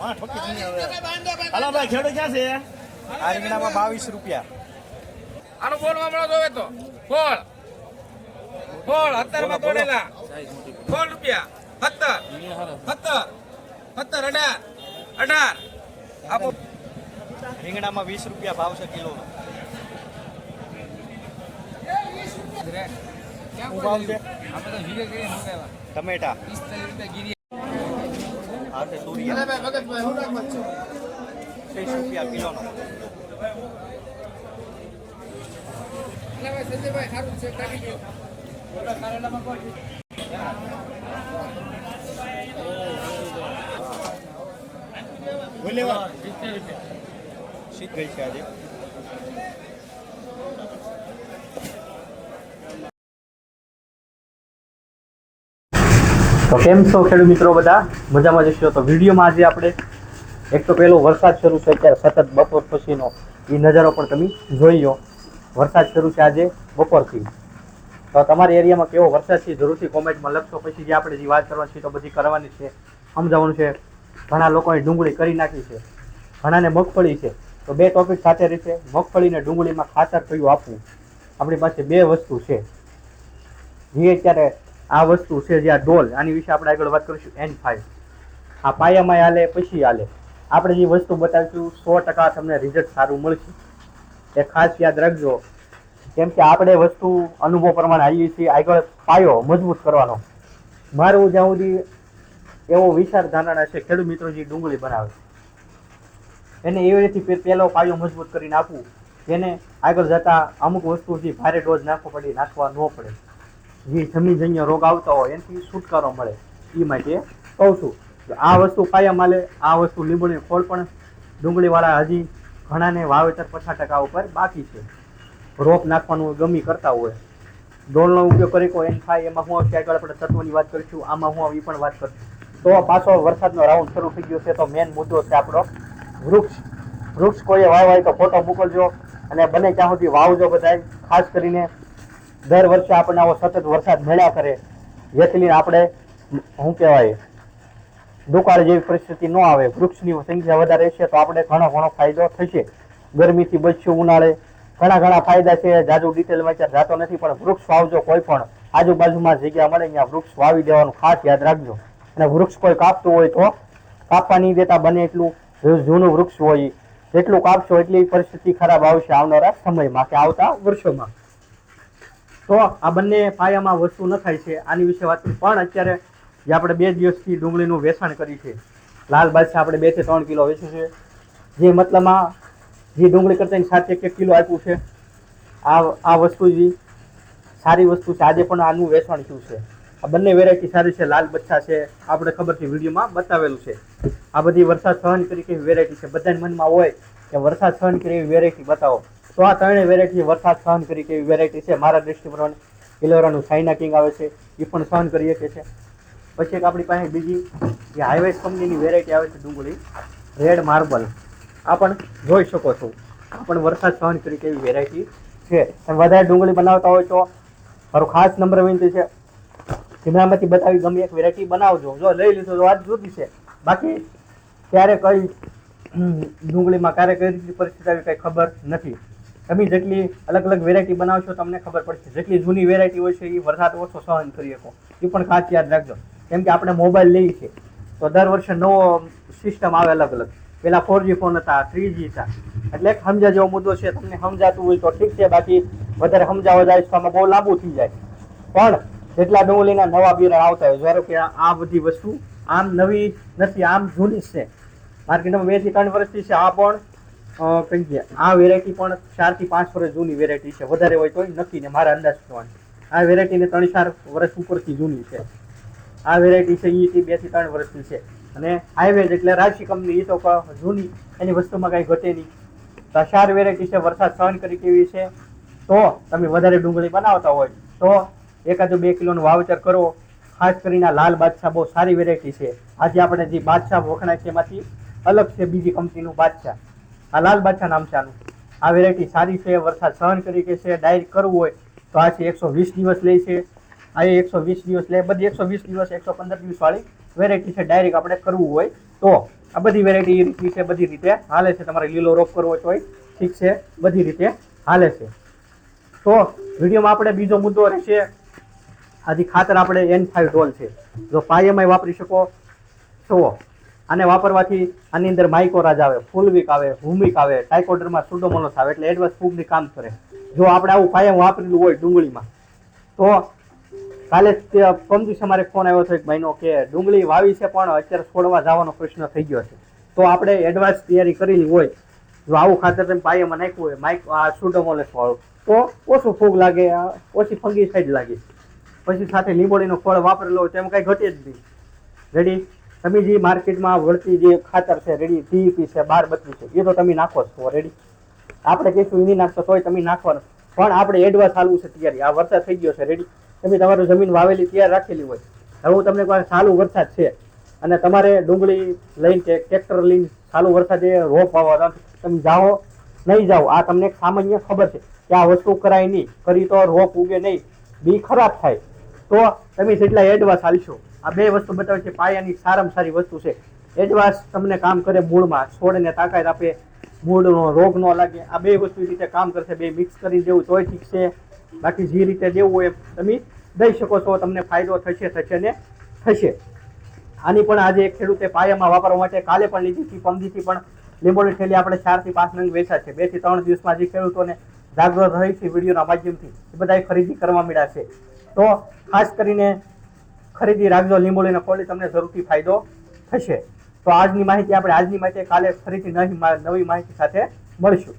માં ઠોકી નહીં હવે. હાલો ભાઈ ખેડૂત ક્યાં છે? આ રીંગણામાં બાવીસ રૂપિયા. આનો ફોન હમણાં જોવે તો. બોલ. બોલ અત્તરમાં તોડેલા બોલ રૂપિયા. સત્તર. સત્તર. સત્તર અઢાર. અઢાર. આપો. રીંગણામાં વીસ રૂપિયા ભાવ છે કિલો. શું ભાવ છે? આપણે તો વીઘે કરી મંગાવ્યા. ટમેટા. છે. તુરિયા ત્રીસ રૂપિયા કિલોનો. શીત ગઈ છે આજે. તો કેમ છો ખેડૂત મિત્રો બધા? મજામાં જશો તો વિડીયોમાં આજે આપણે એક તો પહેલો વરસાદ શરૂ છે, અત્યારે સતત બપોર પછીનો એ નજારો પણ તમે જોઈ લો વરસાદ શરૂ છે આજે બપોરથી. તો તમારી એરિયામાં કેવો વરસાદ છે, જરૂરથી કોમેન્ટમાં લખશો. પછી જે આપણે જે વાત કરવાની છે તો બધી કરવાની છે. સમજાવવાનું છે. ઘણા લોકોએ ડુંગળી કરી નાખી છે. ઘણાને મગફળી છે. તો બે ટોપિક સાથે રહેશે. મગફળીને ડુંગળીમાં ખાતર કયું આપવું? આપણી પાસે બે વસ્તુ છે. જે અત્યારે આ વસ્તુ છે જે આ ઢોલ, આની વિશે આપણે આગળ વાત કરીશું. એન ફાઈવ આ પાયામાં હાલે પછી હાલે આપણે જે વસ્તુ બતાવીશું, સો ટકા તમને રિઝલ્ટ સારું મળશે. એ ખાસ યાદ રાખજો. કેમ કે આપણે વસ્તુ અનુભવ પ્રમાણે આવીએ છીએ, આગળ પાયો મજબૂત કરવાનો. મારું જ્યાં સુધી એવો વિચાર ધારણા છે, ખેડૂત મિત્રો જે ડુંગળી બનાવે એને એવી રીતે પહેલો પાયો મજબૂત કરીને આપવું, જેને આગળ જતા અમુક વસ્તુ જે ભારે ડોઝ નાખવો પડે, નાખવા ન પડે. જે જમીનજન્ય રોગ આવતા હોય એનાથી છુટકારો મળે. એ માટે કહું છું આ વસ્તુ પાયા માલે, આ વસ્તુ લીંબુની ખોળ પણ ડુંગળીવાળા હજી ઘણાને વાવેતર પચાસ ટકા ઉપર બાકી છે. રોપ નાખવાનું ગમી કરતા હોય. ડોલનો ઉપયોગ કરી કોઈ એન થાય, એમાં હું આગળ આપણે તત્વોની વાત કરીશું, આમાં હું આવી પણ વાત કરીશું. તો પાછો વરસાદનો રાઉન્ડ શરૂ થઈ ગયો છે, તો મેન મુદ્દો છે આપણો વૃક્ષ. વૃક્ષ કોઈએ વાવવાય તો ફોટો મોકલજો અને બને ત્યાં સુધી વાવજો બધાય, ખાસ કરીને દર વર્ષે આપણને આવો સતત વરસાદ મળ્યા કરે જેથી આપણે શું કહેવાય, દુકાળ જેવી પરિસ્થિતિ ન આવે, વૃક્ષની સંખ્યા વધારે છે તો આપણે ઘણો ઘણો ફાયદો થશે ગરમીથી બચશું ઉનાળે, ઘણા ઘણા ફાયદા છે, જાજુ ડિટેલમાં અત્યારે જાતો નથી, પણ વૃક્ષ વાવજો કોઈ પણ, આજુબાજુમાં જગ્યા મળે ત્યાં વૃક્ષ વાવી દેવાનું ખાસ યાદ રાખજો અને વૃક્ષ કોઈ કાપતું હોય તો કાપવા નહીં દેતા, બને એટલું જૂનું વૃક્ષ હોય. જેટલું કાપશો એટલી પરિસ્થિતિ ખરાબ આવશે આવનારા સમયમાં કે આવતા વર્ષોમાં તો આ બંને પાયામાં વસ્તુ ન થાય છે. આની વિશે વાત પણ અત્યારે જે આપણે બે દિવસથી ડુંગળીનું વેચાણ કરી છે, લાલ બાદશાહ આપણે બેથી ત્રણ કિલો વેચ્યું છે. જે મતલબમાં જે ડુંગળી કરતા સાત એક એક કિલો આપ્યું છે. આ આ વસ્તુ જે સારી વસ્તુ છે. આજે પણ આનું વેચાણ થયું છે. આ બંને વેરાયટી સારી છે. લાલ બચ્છા છે. આપણે ખબર છે વિડીયોમાં બતાવેલું છે. આ બધી વરસાદ સહન કરી કેવી વેરાયટી છે. બધાના મનમાં હોય કે વરસાદ સહન કરી એવી વેરાયટી બતાવો. તો આ ત્રણેય વેરાયટી વરસાદ સહન કરી કેવી વેરાયટી છે. મારા દ્રષ્ટિ પ્રમાણે ઇલોરાનું સાઇના કિંગ આવે છે. એ પણ સહન કરી શકે છે. પછી એક આપણી પાસે બીજી જે હાઈવેસ કંપનીની વેરાયટી આવે છે ડુંગળી રેડ માર્બલ આ પણ જોઈ શકો છો. આ પણ વરસાદ સહન કરી કેવી વેરાયટી છે. તમે વધારે ડુંગળી બનાવતા હોય તો મારો ખાસ નંબર વિનંતી છે. શિમલામાંથી બતાવી ગમે એક વેરાયટી બનાવજો. જો લઈ લીધો તો વાત જુદી છે. બાકી ક્યારે કઈ ડુંગળીમાં ક્યારે કઈ રીતની પરિસ્થિતિ આવી કંઈ ખબર નથી. તમે જેટલી અલગ અલગ વેરાયટી બનાવશો, તમને ખબર પડશે. જેટલી જૂની વેરાયટી હોય છે એ વરસાદ ઓછો સહન કરી શકો. એ પણ ખાસ યાદ રાખજો. કેમ કે આપણે મોબાઈલ લઈએ છીએ તો દર વર્ષે નવો સિસ્ટમ આવે અલગ અલગ. પેલા ફોર જી ફોન હતા થ્રી જી હતા. એટલે સમજા જેવો મુદ્દો છે, તમને સમજાતું હોય તો ઠીક છે, બાકી વધારે સમજાવવા જાય તો આમાં બહુ લાંબુ થઈ જાય. પણ જેટલા ડુંગળીના નવા બિયારણ આવતા હોય, ધારો કે આ બધી વસ્તુ આમ નવી નથી, આમ જૂની છે. માર્કેટમાં બેથી ત્રણ વર્ષથી છે, આ પણ કઈ છે આ વેરાયટી પણ ચારથી પાંચ વર્ષ જૂની વેરાયટી છે. વધારે હોય તો નક્કી ને મારા અંદાજ પ્રમાણે. આ વેરાયટીને ત્રણ ચાર વર્ષ ઉપરથી જૂની છે. આ વેરાયટી છે એ બેથી ત્રણ વર્ષની છે. અને હાઈવેજ એટલે રાશિ કંપની એ તો જૂની, એની વસ્તુમાં કાંઈ ઘટે નહીં. તો ચાર વેરાયટી છે, વરસાદ સહન કરી કેવી છે? તો તમે વધારે ડુંગળી બનાવતા હોય, તો એકાદું બે કિલોનું વાવેતર કરો. ખાસ કરીને લાલ બાદશાહ બહુ સારી વેરાયટી છે. આજે આપણે જે બાદશાહ વખણાય છે એમાંથી અલગ છે બીજી કંપનીનું બાદશાહ. આ લાલ બાદશાહ નામ છે આનું. આ વેરાયટી સારી છે, વરસાદ સહન કરી કે છે ડાયરેક્ટ કરવું હોય તો આ છે એકસો વીસ દિવસ લે છે. આ એકસો વીસ દિવસ લે, બધી એકસો વીસ દિવસ, એકસો પંદર દિવસવાળી વેરાયટી છે ડાયરેક્ટ આપણે કરવું હોય તો. આ બધી વેરાયટી એ રીતની છે, બધી રીતે હાલે છે. તમારે લીલો રોપ કરવો હોય ઠીક છે, બધી રીતે હાલે છે. તો વિડીયોમાં આપણે બીજો મુદ્દો રહેશે. આથી ખાતર આપણે એન ફાઈવ ડોલ છે. જો પાયમાય વાપરી શકો, જુઓ. આને વાપરવાથી આની અંદર માઇકોરાજ આવે ફૂલવીક આવે હુમિક આવે ટાઇકોડરમાં સુડોમોલોસ આવે, એટલે એડવાન્સ ફૂગની કામ કરે. જો આપણે આવું કાયમ વાપરેલું હોય ડુંગળીમાં, તો કાલે દિવસે અમારે ફોન આવ્યો હતો એક ભાઈનો કે ડુંગળી વાવી છે પણ અત્યારે છોડવા જવાનો પ્રશ્ન થઈ ગયો છે. તો આપણે એડવાન્સ તૈયારી કરેલી હોય, જો આવું ખાતર તમે પાયામાં નાખ્યું હોય માઇક આ સુડોમોલેસ વાળું, તો ઓછું ફૂગ લાગે ઓછી ફંગી સાઈડ લાગે. પછી સાથે લીંબોળીનો ફળ વાપરેલો હોય તેમાં કાંઈ ઘટે જ નહીં. રેડી તમે જે માર્કેટમાં વળતી જે ખાતર છે રેડી ડીઈપી છે બાર બત્રી છે, એ તો તમે નાખો છો રેડી આપણે કહીશું એની નાખશો તોય તમે નાખવાનું. પણ આપણે એડવાન્સ ચાલવું છે તૈયારી. આ વરસાદ થઈ ગયો છે રેડી તમે તમારું જમીન વાવેલી તૈયાર રાખેલી હોય. હવે હું તમને કહું સારું વરસાદ છે, અને તમારે ડુંગળી લઈને કે ટ્રેક્ટર લઈને વરસાદ વરસાદે રોપ વાવવા તમે જાઓ. નહીં જાઓ, આ તમને સામાન્ય ખબર છે કે આ વસ્તુ કરાય નહીં. કરી તો રોપ ઉગે નહીં. બી ખરાબ થાય. તો તમે જેટલા એડવાન્સ હાલશો આ બે વસ્તુ બતાવે છે પાયાની સારામાં સારી વસ્તુ છે. એડવાન્સ તમને કામ કરે મૂળમાં. છોડને તાકાત આપે. મૂળનો રોગ ન લાગે. આ બે વસ્તુ રીતે કામ કરશે. બે મિક્સ કરી દેવું તોય ઠીક છે. બાકી જે રીતે દેવું હોય તમે દઈ શકો છો. તમને ફાયદો થશે થશે ને થશે. આની પણ આજે ખેડૂતે પાયામાં વાપરવા માટે કાલે પણ લીધી હતી. પમદીથી પણ લીંબોની થેલી આપણે ચારથી પાંચ નંગ વેચા છે. બેથી ત્રણ દિવસમાં જે ખેડૂતોને જાગૃત રહી છે વિડીયોના માધ્યમથી. એ બધાએ ખરીદી કરવા મળ્યા છે. તો ખાસ કરીને ખરીદી રાખજો, લીંબોળીના ફોલી તમને જરૂરથી ફાયદો થશે. તો આજની માહિતી આપણે આજની માહિતી કાલે ફરીથી નવી માહિતી સાથે મળીશું.